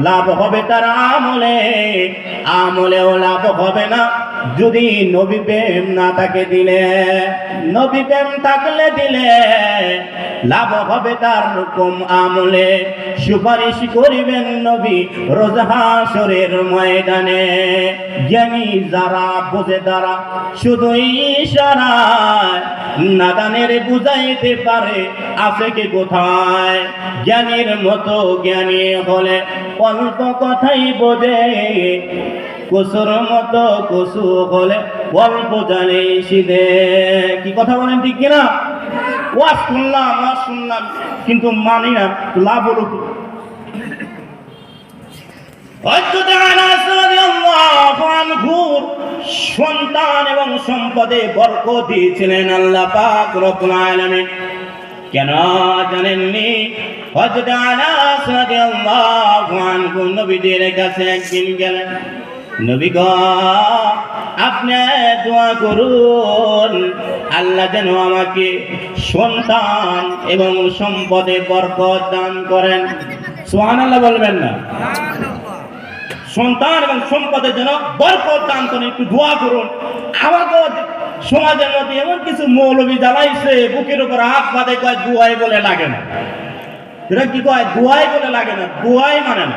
লাভ হবে তার আমলে আমলেও লাভ হবে না। যদি নবী প্রেম না তাকে দিলে, নবী প্রেম থাকলে দিলে, লাভ হবে তার কম আমলে। সুপারিশ করিবেন নবী রোজ হাসরের ময়দানে। জ্ঞানী যারা বোঝে তারা শুধু ইশারায় নাদানের বুঝাইতে পারে, আছে কি কোথায়? জ্ঞানীর মতো জ্ঞানী হলে অল্প কথাই বোঝে। কুসুর মতো কুসু হলে অল্প জানে সিদে। কি কথা বলেন ঠিক কিনা? ওয়াজ শুনলাম ওয়াজ শুনলাম, কিন্তু মানি না লাভ হলো কি? সন্তান এবং সম্পদে বরকত দিয়েছিলেন আল্লাহ পাক রব্বুল কেন জানেননি? হযরত আনাস রাদিয়াল্লাহু আনহু নবীদের কাছে একদিন গেলেন। নবী গো, আপনি দোয়া করুন। আল্লাহ যেন আমাকে সন্তান এবং সম্পদে বরকত দান করেন। সুবহানাল্লাহ বলবেন না? সন্তান এবং সম্পদের জন্য বরকত দান করেন, একটু দোয়া করুন। আমাকে সমাজের মধ্যে এমন কিছু মৌলবি জ্বালাইছে বুকের উপর হাত বাঁধে, কয় দুয়াই বলে লাগে না। এটা কি কয়? দুয়াই বলে লাগে না, দুয়াই মানে না।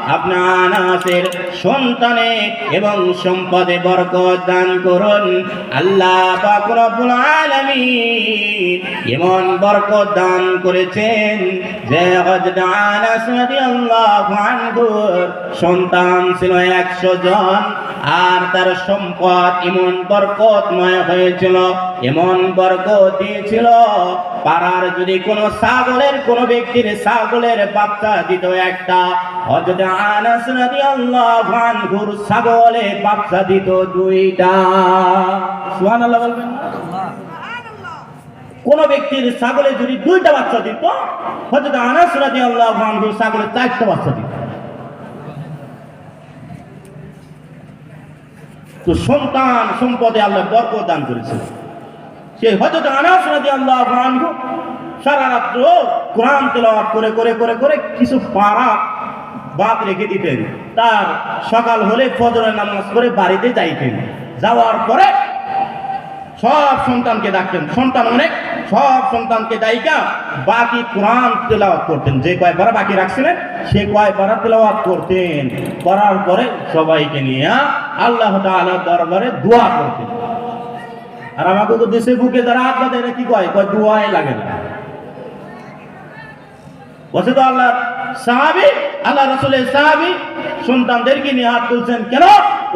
আপনার সন্তানে এবং সম্পদে বরকত দান করুন। আল্লাহ এমন বরকত দান করেছেন যে সন্তান ছিল 100 জন আর তার সম্পদ এমন বরকতময় হয়েছিল, এমন বরকত দিয়েছিল, পাড়ার যদি কোনো ছাগলের, কোনো ব্যক্তির ছাগলের বাচ্চা দিত একটা, হযরত আনাস ছাগলের বাচ্চা দিত দুইটা। বলবেন কোন ব্যক্তির ছাগলে যদি দুইটা বাচ্চা দিত, হযরত আনাস রাদিয়াল্লাহু আনহুর ছাগলের চারটা বাচ্চা দিত। তো সন্তান সম্পদে আল্লাহ বরকত দান করেছে আনাস আনহু সারা রাত্র কোরআন তেলাওয়াত করে করে করে করে কিছু পারা বাদ রেখে দিতেন। তার সকাল হলে ফজরের নামাজ করে বাড়িতে যাইতেন। যাওয়ার পরে সব সন্তানকে ডাকতেন। সন্তান অনেক সব সন্তানকে ডাইকা বাকি কোরআন তেলাওয়াত করতেন। যে কয় পারা বাকি রাখছিলেন, সে কয় পারা তেলাওয়াত করতেন। করার পরে সবাইকে নিয়ে আল্লাহ তাআলার দরবারে দোয়া করতেন। আর আমাকে তো দেশে বুকে যারা হাত কি কয়? কয়, দোয়াই লাগে না। বসে আল্লাহ সাহাবি আল্লাহ রসুলের সাহাবি সন্তানদেরকে নিয়ে হাত তুলছেন। কেন?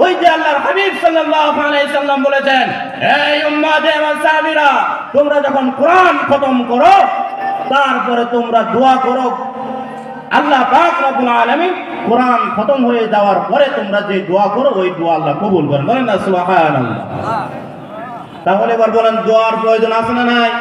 ওই যে আল্লাহর হাবিব সাল্লাল্লাহু আলাইহি সাল্লাম বলেছেন এই উম্মাতে আমার সাহাবীরা তোমরা যখন কোরআন খতম করো তারপরে তোমরা দোয়া করো। আল্লাহ পাক রব্বুল আলামিন কোরআন খতম হয়ে যাওয়ার পরে তোমরা যে দোয়া করো ওই দোয়া আল্লাহ কবুল করেন বলেন না সুবহানাল্লাহ। তাহলে এবার বলেন দোয়ার প্রয়োজন আছে না নাই?